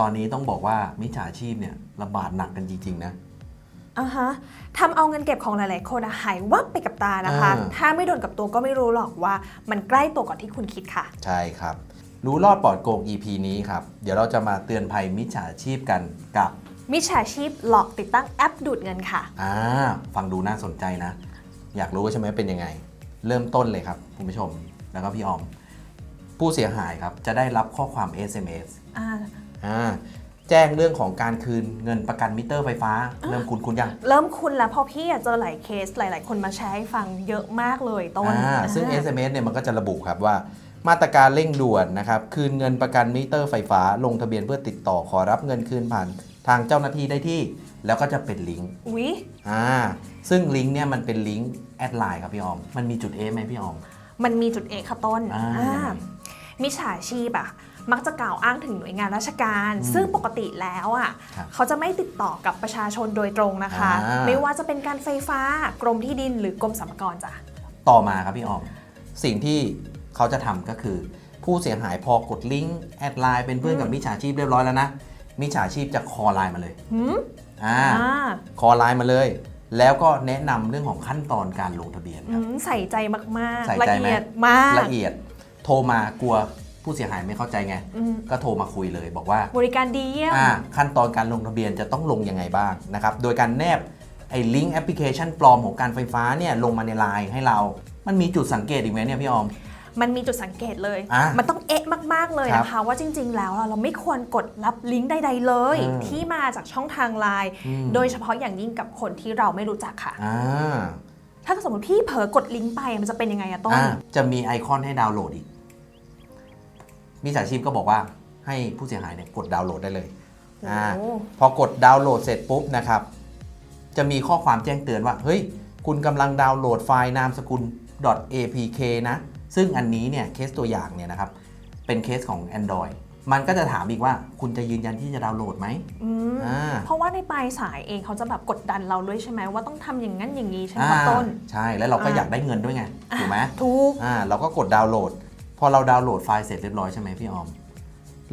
ตอนนี้ต้องบอกว่ามิจฉาชีพเนี่ยระบาดหนักกันจริง ๆ นะ อ่าฮะทำเอาเงินเก็บของหลาย ๆ คนอะหายวับไปกับตานะคะ อ่า ถ้าไม่โดนกับตัวก็ไม่รู้หรอกว่ามันใกล้ตัวก่อนที่คุณคิดค่ะ ใช่ครับ รู้รอดปลอดโกง EP นี้ครับ เดี๋ยวเราจะมาเตือนภัยมิจฉาชีพกันกับมิจฉาชีพหลอกติดตั้งแอปดูดเงินค่ะ อ่าฟังดูน่าสนใจนะ อยากรู้ใช่ไหมเป็นยังไง เริ่มต้นเลยครับคุณผู้ชมแล้วก็พี่ออม ผู้เสียหายครับจะได้รับข้อความ SMS อ่า อ่าแจ้งเรื่องของการคืนเงินประกันมิเตอร์ไฟฟ้า เริ่มคุณคุณยังเริ่มคุณแล้วเพอพี่อะเจอหลายเคสหลาย ๆ คนมาแชร์ให้ฟังเยอะมากเลยต้นอ่าซึ่งอ่า SMS เนี่ยมันก็จะระบุครับว่า มาตรการเร่งด่วนนะครับคืนเงินประกันมิเตอร์ไฟฟ้า ลงทะเบียนเพื่อติดต่อขอรับเงินคืนผ่านทางเจ้าหน้าที่ได้ที่ แล้วก็จะเป็นลิงก์อุ๊ยอ่าซึ่งลิงก์เนี่ยมันเป็นลิงก์แอดไลน์ครับพี่ออมมันมีจุด A ไหมพี่ออมมันมีจุดเอกค่ะต้นอ่าอ่ามิจฉาชีพอะ มักจะกล่าวอ้างถึงหน่วยงานราชการ อืมซึ่งปกติแล้วอะครับเขาจะไม่ติดต่อกับประชาชนโดยตรงนะคะ อ่า ไม่ว่าจะเป็นการไฟฟ้ากรมที่ดินหรือกรมสรรพากรจ้ะ ต่อมาครับพี่ออม สิ่งที่เขาจะทำก็คือ ผู้เสียหายพอกดลิงก์แอดไลน์เป็นเพื่อนกับมิจฉาชีพเรียบร้อยแล้วนะมิจฉาชีพจะคอไลน์มาเลยหืม อ่าอ่าคอไลน์มาเลย แล้วก็แนะนำเรื่องของขั้นตอนการลงทะเบียนอืครับ มใส่ใจมากใส่ๆ ละใจไหม เอียดมาก ละเอียดโทรมากลัว ผู้เสียหายไม่เข้าใจไง อืมก็โทรมาคุยเลยบอกว่า บริการดีเยี่ยม อ่าขั้นตอนการลงทะเบียนจะต้องลงยังไงบ้างนะครับ โดยการแนบไอ้ลิงก์แอปพลิเคชันปลอมของการไฟฟ้าเนี่ยลงมาในไลน์ให้เรา มันมีจุดสังเกตอีกไหมเนี่ยพี่ออม มันมีจุดสังเกตเลย อะมันต้องเอ๊ะมาก ๆ เลยครับนะคะ ว่าจริง ๆ แล้วเราไม่ควรกดรับลิงก์ใด ๆ เลย อืม ที่มาจากช่องทางไลน์ อืมโดยเฉพาะอย่างยิ่งกับคนที่เราไม่รู้จักค่ะ อ่าถ้าสมมติพี่เผลอกดลิงก์ไปมันจะเป็นยังไงอะต้น อ่าจะมีไอคอนให้ดาวน์โหลดอีก มิจฉาชีพก็บอกว่าให้ผู้เสียหายเนี่ยกดดาวน์โหลดได้เลยอ่าโอ้พอกดดาวน์โหลดเสร็จปุ๊บนะครับ จะมีข้อความแจ้งเตือนว่า เฮ้ย คุณกำลังดาวน์โหลดไฟล์นามสกุล .apk นะ ซึ่งอันนี้เนี่ยเคสตัวอย่างเนี่ยนะครับ เป็นเคสของ Android มันก็จะถามอีกว่าคุณจะยืนยันที่จะดาวน์โหลดไหมอืมอ่าเพราะว่าในปลายสายเองเขาจะแบบกดดันเราด้วยใช่ไหมว่าต้องทำอย่างนั้นอย่างนี้ใช่ไหมอ่าคะต้น ใช่ แล้วเราก็อ่าอยากได้เงินด้วยไง ถูกไหมถูกอ่าเราก็กดดาวน์โหลด พอเราดาวน์โหลดไฟล์เสร็จเรียบร้อยใช่ไหมพี่ออม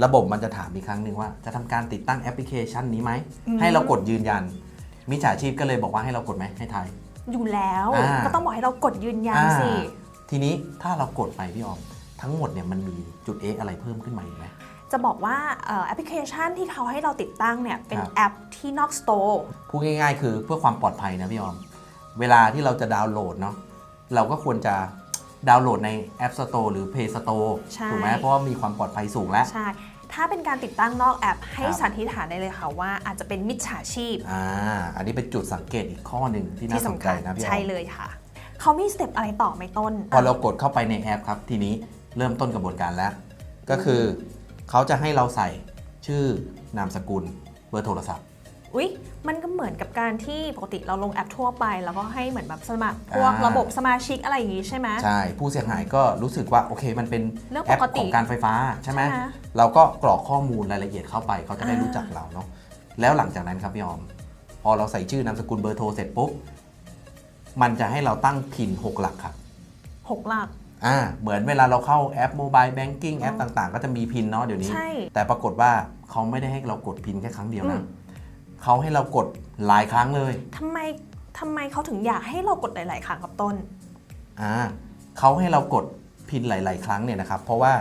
ระบบมันจะถามอีกครั้งหนึ่งว่า จะทำการติดตั้งแอปพลิเคชันนี้ไหม อืม ให้เรากดยืนยัน มิจฉาชีพก็เลยบอกว่าให้เรากดไหมให้ทาย อยู่แล้ว อ่า ก็ต้องบอกให้เรากดยืนยันอ่าสิทีนี้ถ้าเรากดไปพี่ออม ทั้งหมดเนี่ยมันมีจุดเออะไรเพิ่มขึ้นมาอีกไหม จะบอกว่าเอ่อแอปพลิเคชันที่เขาให้เราติดตั้งเนี่ย เป็นครับ แอปที่นอกสโตร์ พูดง่ายๆ คือเพื่อความปลอดภัยนะพี่ออม เวลาที่เราจะดาวน์โหลดเนาะเราก็ควรจะ ดาวน์โหลดใน App Store หรือ Play Store ใช่ ถูกไหมเพราะว่ามีความปลอดภัยสูงแล้ว ใช่ ถ้าเป็นการติดตั้งนอกแอปให้ครับ สันนิษฐานได้เลยค่ะว่าอาจจะเป็นมิจฉาชีพอ่าอันนี้เป็นจุดสังเกตอีกข้อหนึ่งที่น่าที่สนสำใจคัญนะพี่ออใช่มเลยค่ะ เขามีสเต็ปอะไรต่อไหมต้น พอเรากดเข้าไปในแอปครับ ทีนี้เริ่มต้นกระบวนการแล้ว ก็คือเขาจะให้เราใส่ชื่อนามสกุลเบอร์โทรศัพท์ อุ๊ยมันก็เหมือนกับการที่ปกติเราลงแอปทั่วไป แล้วก็ให้เหมือนแบบสมัครพวกอ่าระบบสมาชิกอะไรอย่างงี้ใช่ไหมใช่ ผู้เสียหายก็รู้สึกว่าโอเคมันเป็นเรื่องแอปปกติของการไฟฟ้าใช่ไหมใช่ไหมเราก็กรอกข้อมูลรายละเอียดเข้าไปเขาจะได้อ่ารู้รู้จักเราเนาะแล้วหลังจากนั้นครับพี่ออม พอเราใส่ชื่อนามสกุลเบอร์โทรเสร็จปุ๊บมันจะให้เราตั้งพิน6 หลักครับหกหลักอ่าเหมือนเวลาเราเข้าแอปโมบายแบงกิ้งแอปต่างๆ ก็จะมีพินเนาะเดี๋ยวนี้ใช่แต่ปรากฏว่าเขาไม่ได้ให้เรากดพินแค่ครั้งเดียวอืนะม เขาให้เรากดหลายครั้งเลยทำไมทำไมเขาถึงอยากให้เรากดหลาย ๆ ครั้งกับต้น อ่าเขาให้เรากดพินหลาย ๆ ครั้งเนี่ยนะครับ เพราะว่า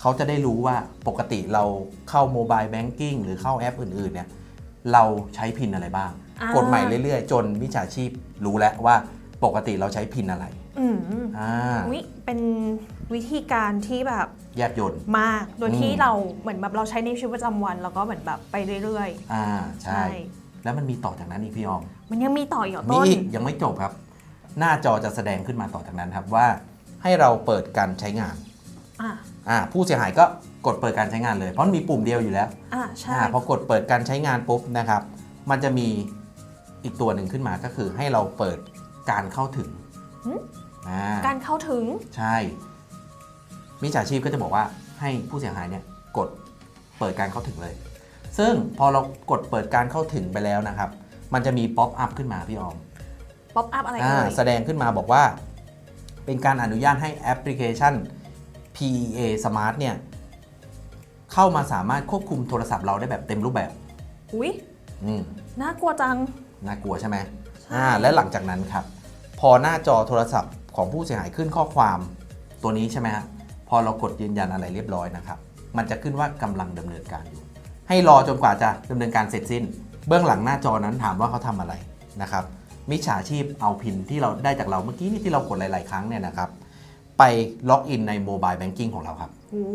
เขาจะได้รู้ว่าปกติเราเข้าโมบายแบงกิ้งหรือเข้าแอปอื่น ๆ เนี่ย เราใช้พินอะไรบ้าง อ่ากดใหม่เรื่อย ๆ จนมิจฉาชีพรู้แล้วว่า ปกติเราใช้พินอะไรอืมอ่าอุ๊ยเป็นวิธีการที่แบบแยบยนต์ มาก โดยที่อืมเราเหมือนแบบเราใช้ในชีวิตประจำวัน แล้วก็เหมือนแบบไปเรื่อยอ่าๆใช่ แล้วมันมีต่อจากนั้นอีกพี่ออม มันยังมีต่ออีกเหรอมีต้น อีกยังไม่จบครับ หน้าจอจะแสดงขึ้นมาต่อจากนั้นครับว่าให้เราเปิดการใช้งานอะอ่าผู้เสียหายก็กดเปิดการใช้งานเลยเพราะมันมีปุ่มเดียวอยู่แล้วอะใช่อ่าพอกดเปิดการใช้งานปุ๊บนะครับ มันจะมีอีกตัวหนึ่งขึ้นมาก็คือให้เราเปิด การเข้าถึงอ่าการเข้าถึงใช่มิจฉาชีพก็จะบอกว่าให้ผู้เสียหายเนี่ยกดเปิดการเข้าถึงเลย ซึ่งพอเรากดเปิดการเข้าถึงไปแล้วนะครับ มันจะมีป๊อปอัพขึ้นมาพี่ออมป๊อปอัพอะไรอ่าเอ่ยแสดงขึ้นมาบอกว่า เป็นการอนุญาตให้แอปพลิเคชัน PEA Smart เนี่ยเข้ามาสามารถควบคุมโทรศัพท์เราได้แบบเต็มรูปแบบ อุ้ยอืมน่ากลัวจัง น่ากลัวใช่ไหมใช่อ่าและหลังจากนั้นครับพ อหน้าจอโทรศัพท์ของผู้เสียหายขึ้นข้อความตัวนี้ใช่ไหมฮะพอเรากดยืนยันอะไรเรียบร้อยนะครับ มันจะขึ้นว่ากำลังดำเนินการอยู่ ให้รอจนกว่าจะดำเนินการเสร็จสิ้น เบื้องหลังหน้าจอนั้นถามว่าเขาทำอะไรนะครับมิจฉาชีพเอาพินที่เราได้จากเราเมื่อกี้นี่ที่เรากดหลาย ๆ ครั้งเนี่ยนะครับ ไปล็อกอินในโมบายแบงกิ้งของเราครับโอ้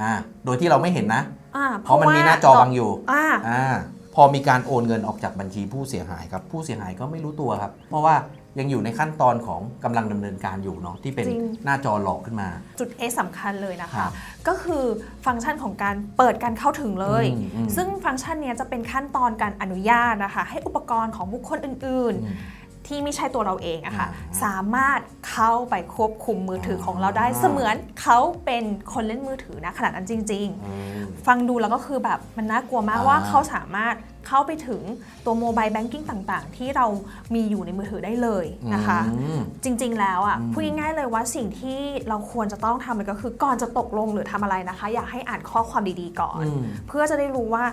อ่าโดยที่เราไม่เห็นนะอ่าเพราะมันมีหน้าจอบังอยู่อ่าอ่าพอมีการโอนเงินออกจากบัญชีผู้เสียหายครับ ผู้เสียหายก็ไม่รู้ตัวครับ เพราะว่า ยังอยู่ในขั้นตอนของกำลังดำเนินการอยู่เนาะที่เป็นจริง หน้าจอหลอกขึ้นมา จุด A สำคัญเลยนะครัคะ บก็คือฟังก์ชันของการเปิดการเข้าถึงเลย อืมอืม ซึ่งฟังก์ชันเนี้ยจะเป็นขั้นตอนการอนุญาตนะคะ ให้อุปกรณ์ของบุคคลอื่น อืม ๆ ที่ไม่ใช่ตัวเราเองอะค่ะ อ่า สามารถ เข้าไปควบคุมมือถือของเราได้อ่าเสมือนเขาเป็นคนเล่นมือถือนะขนาดนั้นจริงๆอืมฟังดูแล้วก็คือแบบมันน่ากลัวมากอ่าว่าเขาสามารถเข้าไปถึงตัวโมบายแบงกิ้งต่างๆ ที่เรามีอยู่ในมือถือได้เลยนะคะอืมจริงๆแล้วอะอืมพูดง่ายๆเลยว่าสิ่งที่เราควรจะต้องทำเลยก็คือก่อนจะตกลงหรือทำอะไรนะคะ อยากให้อ่านข้อความดีๆก่อนอืมเพื่อจะได้รู้ว่า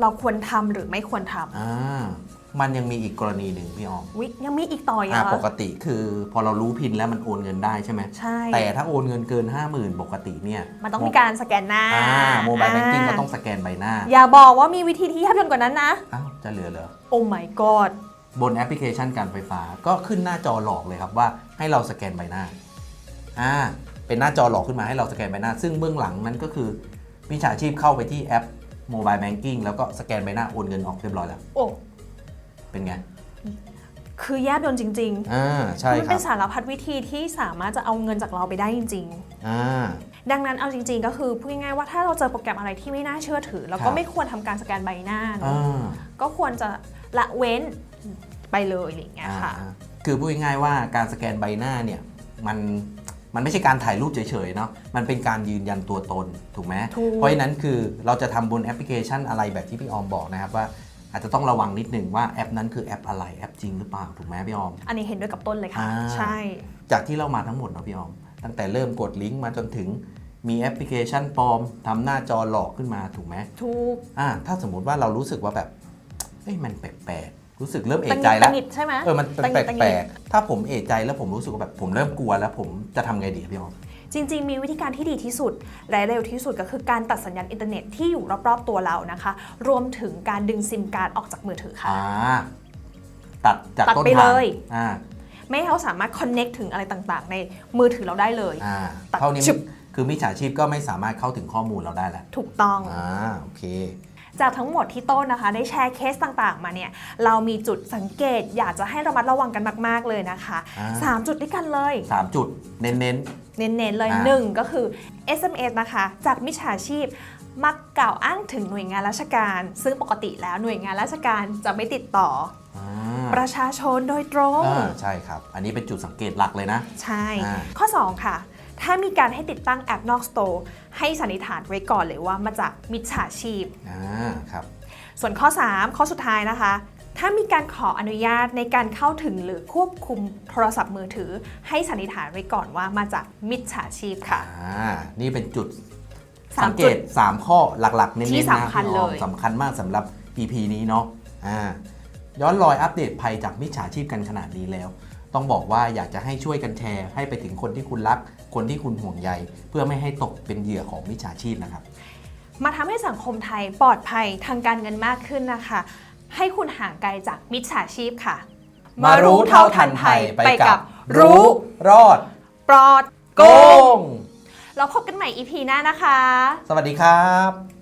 เราควรทำหรือไม่ควรทำอ่า มันยังมีอีกกรณีหนึ่งพี่ออมวิยังมีอีกต่ออีกอ่าเหรอปกติคือพอเรารู้พินแล้วมันโอนเงินได้ใช่ไหมใช่ แต่ถ้าโอนเงินเกิน 50,000 ปกติเนี่ยมันต้องมีการสแกนหน้าอ่าโมบายแบงกิ้งก็าต้องสแกนใบหน้าอย่าบอกว่ามีวิธีที่แยบยลกว่านั้นนะ อ้าวจะเหลือเหรอ โอ้ my god บนแอปพลิเคชันการไฟฟ้าก็ขึ้นหน้าจอหลอกเลยครับว่าให้เราสแกนใบหน้า อ่า เป็นหน้าจอหลอกขึ้นมาให้เราสแกนใบหน้า ซึ่งเบื้องหลังนั้นก็คือมิจฉาชีพเข้าไปที่แอปโมบายแบงกิ้งแล้วก็สแกนใบหน้าโอนเงินออกเรียบร้อยแล้ว โอ้ เป็นไง คือแยบยลจริงๆอ่าใช่มันครัเป็บนสารพัดวิธีที่สามารถจะเอาเงินจากเราไปได้จริงอ่าๆดังนั้นเอาจริงๆ ก็คือพูดง่ายๆว่าถ้าเราเจอโปรแกรมอะไรที่ไม่น่าเชื่อถือ เราครัก็บ ไม่ควรทำการสแกนใบหน้าเนอ่อะาก็ควรจะละเว้นไปเลยอะไรอย่างเงี้ยค่ะ อ่าคือพูดง่ายๆว่าการสแกนใบหน้าเนี่ยมันมันไม่ใช่การถ่ายรูปเฉยๆเนาะมันเป็นการยืนยันตัวตนถูกไหมถูก เพราะฉะนั้นคือเราจะทำบนแอปพลิเคชันอะไรแบบที่พี่ออมบอกนะครับว่า อาจจะต้องระวังนิดหนึ่งว่าแอปนั้นคือแอปอะไรแอปจริงหรือเปล่าถูกไหมพี่ออม อันนี้เห็นด้วยกับต้นเลยค่ะ อ่า ใช่ จากที่เรามาทั้งหมดเนาะพี่ออม ตั้งแต่เริ่มกดลิงก์มาจนถึงมีแอปพลิเคชันปลอมทำหน้าจอหลอกขึ้นมาถูกไหมถูกอ่าถ้าสมมุติว่าเรารู้สึกว่าแบบเอ้ยมันแปลกๆรู้สึกเริ่มเอตักงใจหิดแล้ตัวงหิดใช่ไหมเออมันเป็นตังแหิดตังปหิลดกๆถ้าผมเอะใจแล้วผมรู้สึกว่าแบบผมเริ่มกลัวแล้วผมจะทำไงดีอะพี่ออม จริง ๆ มีวิธีการที่ดีที่สุดและเร็วที่สุดก็คือการตัดสัญญาณอินเทอร์เน็ตที่อยู่รอบๆตัวเรานะคะ รวมถึงการดึงซิมการ์ดออกจากมือถือค่ะอ่าตัดจากตัดต้นไปทางเลยอ่าไม่ให้เขาสามารถ connect ถึงอะไรต่างๆ ในมือถือเราได้เลย อ่าตัดเท่านี้ชึบ คือมิจฉาชีพก็ไม่สามารถเข้าถึงข้อมูลเราได้แล้วถูกต้อง อ่าโอเค จากทั้งหมดที่ต้นนะคะ ได้แชร์เคสต่างๆ มาเนี่ย เรามีจุดสังเกตอยากจะให้ระมัดระวังกันมาก ๆ เลยนะคะ อ่าสามจุดด้วยกันเลย สามจุดเน้น เน้นๆเลยอ่า หนึ่งก็คือ SMS นะคะ จากมิจฉาชีพมักกล่าวอ้างถึงหน่วยงานราชการ ซึ่งปกติแล้วหน่วยงานราชการจะไม่ติดต่อๆอ่าประชาชนโดยตรง อ่าใช่ครับ อันนี้เป็นจุดสังเกตหลักเลยนะ ใช่ อ่า ข้อ 2 ค่ะ ถ้ามีการให้ติดตั้งแอปนอกสโตร์ให้สันนิษฐานไว้ก่อนเลยว่ามาจากมิจฉาชีพ อ่าครับ ส่วนข้อ 3 ข้อสุดท้ายนะคะ ถ้ามีการขออนุญาตในการเข้าถึงหรือควบคุมโทรศัพท์มือถือ ให้สันนิษฐานไว้ก่อนว่ามาจากมิจฉาชีพค่ะ อ่า นี่เป็นจุดสามสังเกจุดต 3 ข้อหลักๆ เน้นๆที่นะสำคัญพี่ออมเลย สำคัญมากสำหรับ EP นี้เนาะอ่าย้อนรอยอัปเดตภัยจากมิจฉาชีพกันขนาดนี้แล้ว ต้องบอกว่าอยากจะให้ช่วยกันแชร์ ให้ไปถึงคนที่คุณรัก คนที่คุณห่วงใย เพื่อไม่ให้ตกเป็นเหยื่อของมิจฉาชีพนะครับ มาทำให้สังคมไทยปลอดภัยทางการเงินมากขึ้นนะคะ ให้คุณห่างไกลจากมิจฉาชีพค่ะ มารู้เท่าทันภัยไปกับ รู้รอด ปลอดโกง เราพบกันใหม่ EP หน้านะคะ สวัสดีครับ